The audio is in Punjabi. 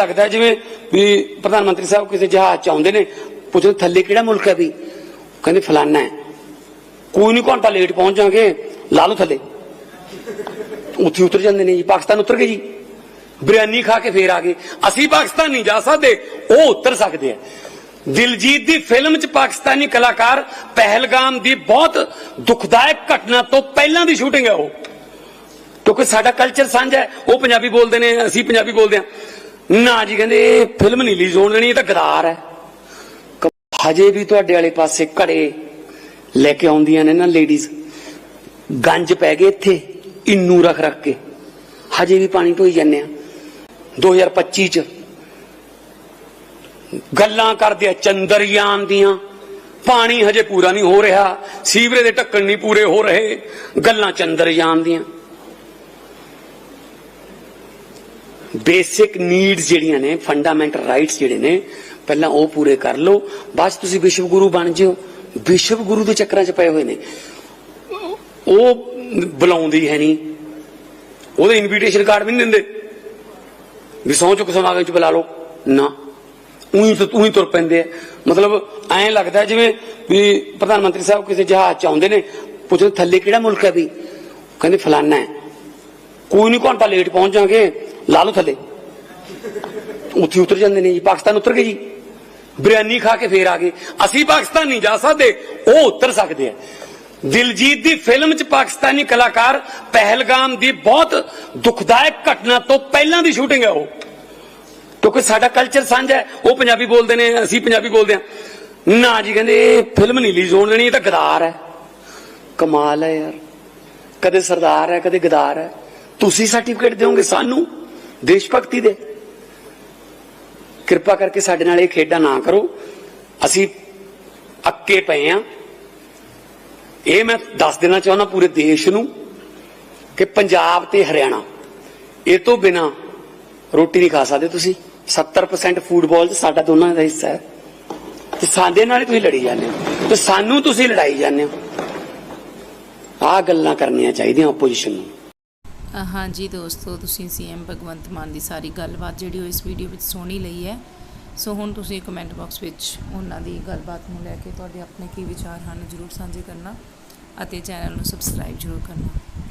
ਲੱਗਦਾ ਜਿਵੇਂ ਵੀ ਪ੍ਰਧਾਨ ਮੰਤਰੀ ਸਾਹਿਬ ਕਿਸੇ ਜਹਾਜ਼ ਚ ਆਉਂਦੇ ਨੇ, ਪੁੱਛਦੇ ਥੱਲੇ ਕਿਹੜਾ ਮੁਲਕ ਹੈ ਵੀ? ਕਹਿੰਦੇ, ਫਲਾਨਾ ਹੈ। ਕੋਈ ਨਹੀਂ ਘੰਟਾ ਲੇਟ ਪਹੁੰਚ ਜਾਗੇ ਲਾ ਲਓ ਥੱਲੇ। ਉੱਥੇ ਉਤਰ ਜਾਂਦੇ ਨੇ ਜੀ, ਪਾਕਿਸਤਾਨ ਉਤਰ ਗਏ ਜੀ। ਬਿਰਿਆਨੀ ਖਾ ਕੇ ਫੇਰ ਆ ਗਏ। ਅਸੀਂ ਪਾਕਿਸਤਾਨ ਨਹੀਂ ਜਾ ਸਕਦੇ, ਉਹ ਉਤਰ ਸਕਦੇ ਆ। ਦਿਲਜੀਤ ਦੀ ਫਿਲਮ 'ਚ ਪਾਕਿਸਤਾਨੀ ਕਲਾਕਾਰ ਪਹਿਲਗਾਮ ਦੀ ਬਹੁਤ ਦੁਖਦਾਇਕ ਘਟਨਾ ਤੋਂ ਪਹਿਲਾਂ ਦੀ ਸ਼ੂਟਿੰਗ ਹੈ ਉਹ। ਕਿਉਂਕਿ ਸਾਡਾ ਕਲਚਰ ਸਾਂਝਾ ਹੈ, ਉਹ ਪੰਜਾਬੀ ਬੋਲਦੇ ਨੇ, ਅਸੀਂ ਪੰਜਾਬੀ ਬੋਲਦੇ ਹਾਂ। ਨਾ ਜੀ ਕਹਿੰਦੇ, ਇਹ ਫਿਲਮ ਨਹੀਂ ਰਿਲੀਜ਼ ਹੋਣ ਦੇਣੀ ਇਹ ਤਾਂ ਗਦਾਰ ਹੈ। ਹਜੇ ਵੀ ਤੁਹਾਡੇ ਵਾਲੇ ਪਾਸੇ ਘੜੇ ਲੈ ਕੇ ਆਉਂਦੀਆਂ ਨੇ ਨਾ ਲੇਡੀਜ਼ ਗੰਜ ਪੈ ਗਏ ਇੱਥੇ, ਇੰਨੂ ਰੱਖ ਰੱਖ ਕੇ। ਹਜੇ ਵੀ ਪਾਣੀ ਢੋਈ ਜਾਂਦੇ ਆ। 2025 ਚ ਗੱਲਾਂ ਕਰਦੇ ਆ ਚੰਦਰਯਾਨ ਦੀਆਂ। ਪਾਣੀ ਹਜੇ ਪੂਰਾ ਨਹੀਂ ਹੋ ਰਿਹਾ ਸੀਵਰੇ ਦੇ ਢੱਕਣ ਨਹੀਂ ਪੂਰੇ ਹੋ ਰਹੇ। ਗੱਲਾਂ ਚੰਦਰਯਾਨ ਦੀਆਂ। ਬੇਸਿਕ ਨੀਡਸ ਜਿਹੜੀਆਂ ਨੇ ਫੰਡਾਮੈਂਟਲ ਰਾਈਟਸ ਜਿਹੜੇ ਨੇ, ਪਹਿਲਾਂ ਉਹ ਪੂਰੇ ਕਰ ਲਓ। ਬਾਅਦ ਤੁਸੀਂ ਵਿਸ਼ਵ ਗੁਰੂ ਬਣ ਜਿਓ। ਵਿਸ਼ਵ ਗੁਰੂ ਦੇ ਚੱਕਰਾਂ 'ਚ ਪਏ ਹੋਏ ਨੇ। ਉਹ ਬੁਲਾਉਂਦੀ ਹੈ ਨਹੀਂ। ਉਹਦੇ ਇਨਵੀਟੇਸ਼ਨ ਕਾਰਡ ਵੀ ਨਹੀਂ ਦਿੰਦੇ। ਵੀ ਸਹੁੰ ਚੁੱਕ ਸਮਾਗਮ 'ਚ ਬੁਲਾ ਲਓ। ਨਾ। ਉਹੀ ਤਾਂ ਉਹੀ ਤੁਰ ਪੈਂਦੇ ਆ। ਮਤਲਬ ਐਂ ਲੱਗਦਾ ਜਿਵੇਂ ਵੀ ਪ੍ਰਧਾਨ ਮੰਤਰੀ ਸਾਹਿਬ ਕਿਸੇ ਜਹਾਜ਼ 'ਚ ਆਉਂਦੇ ਨੇ, ਪੁੱਛਦੇ ਥੱਲੇ ਕਿਹੜਾ ਮੁਲਕ ਹੈ ਵੀ? ਕਹਿੰਦੇ ਫਲਾਨਾ ਹੈ। ਕੋਈ ਨਹੀਂ ਘੰਟਾ ਲੇਟ ਪਹੁੰਚ ਜਾਗੇ। ਲਾ ਲਓ ਥੱਲੇ। ਉੱਥੇ ਉਤਰ ਜਾਂਦੇ ਨੇ ਜੀ, ਪਾਕਿਸਤਾਨ ਉਤਰ ਗਏ ਜੀ। ਬਿਰਿਆਨੀ ਖਾ ਕੇ ਫੇਰ ਆ ਗਏ। ਅਸੀਂ ਪਾਕਿਸਤਾਨ ਨਹੀਂ ਜਾ ਸਕਦੇ, ਉਹ ਉਤਰ ਸਕਦੇ ਆ। ਦਿਲਜੀਤ ਦੀ ਫਿਲਮ 'ਚ ਪਾਕਿਸਤਾਨੀ ਕਲਾਕਾਰ ਪਹਿਲਗਾਮ ਦੀ ਬਹੁਤ ਦੁਖਦਾਇਕ ਘਟਨਾ ਤੋਂ ਪਹਿਲਾਂ ਦੀ ਸ਼ੂਟਿੰਗ ਹੈ ਉਹ। ਕਿਉਂਕਿ ਸਾਡਾ ਕਲਚਰ ਸਾਂਝਾ ਹੈ, ਉਹ ਪੰਜਾਬੀ ਬੋਲਦੇ ਨੇ, ਅਸੀਂ ਪੰਜਾਬੀ ਬੋਲਦੇ ਹਾਂ। ਨਾ ਜੀ, ਕਹਿੰਦੇ ਇਹ ਫਿਲਮ ਨਹੀਂ ਰਿਲੀਜ਼ ਹੋਣ ਦੇਣੀ, ਇਹ ਤਾਂ ਗਦਾਰ ਹੈ। ਕਮਾਲ ਹੈ ਯਾਰ। ਕਦੇ ਸਰਦਾਰ ਹੈ, ਕਦੇ ਗਦਾਰ ਹੈ। ਤੁਸੀਂ ਸਰਟੀਫਿਕੇਟ ਦਿਓਗੇ ਸਾਨੂੰ? ਦੇਸ਼ ਭਗਤੀ ਦੇ। ਕਿਰਪਾ ਕਰਕੇ ਸਾਡੇ ਨਾਲ ਇਹ ਖੇਡਾਂ ਨਾ ਕਰੋ। ਅਸੀਂ ਅੱਕੇ ਪਏ ਆ। ਇਹ ਮੈਂ ਦੱਸ ਦੇਣਾ ਚਾਹੁੰਦਾ ਪੂਰੇ ਦੇਸ਼ ਨੂੰ ਕਿ ਪੰਜਾਬ ਤੇ ਹਰਿਆਣਾ, ਇਹ ਤੋਂ ਬਿਨਾ ਰੋਟੀ ਨਹੀਂ ਖਾ ਸਕਦੇ ਤੁਸੀਂ। 70% ਫੂਟਬਾਲ 'ਚ ਸਾਡਾ ਦੋਨਾਂ ਦਾ ਹਿੱਸਾ ਹੈ। ਤੇ ਸਾਡੇ ਨਾਲ ਹੀ ਤੁਸੀਂ ਲੜੀ ਜਾਂਦੇ ਹੋ। ਤੇ ਸਾਨੂੰ ਤੁਸੀਂ ਲੜਾਈ ਜਾਂਦੇ ਹੋ। ਆਹ ਗੱਲਾਂ ਕਰਨੀਆਂ ਚਾਹੀਦੀਆਂ ਆਪੋਜੀਸ਼ਨ ਨੂੰ। ਹਾਂਜੀ ਦੋਸਤੋ, ਤੁਸੀਂ ਸੀਐਮ ਭਗਵੰਤ ਮਾਨ ਦੀ ਸਾਰੀ ਗੱਲਬਾਤ ਜਿਹੜੀ ਉਹ ਇਸ ਵੀਡੀਓ ਵਿੱਚ ਸੁਣੀ ਲਈ ਹੈ। ਸੋ ਹੁਣ ਤੁਸੀਂ ਕਮੈਂਟ ਬਾਕਸ ਵਿੱਚ ਉਹਨਾਂ ਦੀ ਗੱਲਬਾਤ ਨੂੰ ਲੈ ਕੇ ਤੁਹਾਡੇ ਆਪਣੇ ਕੀ ਵਿਚਾਰ ਹਨ ਜਰੂਰ ਸਾਂਝੇ ਕਰਨਾ ਅਤੇ ਚੈਨਲ ਨੂੰ ਸਬਸਕ੍ਰਾਈਬ ਜਰੂਰ ਕਰਨਾ।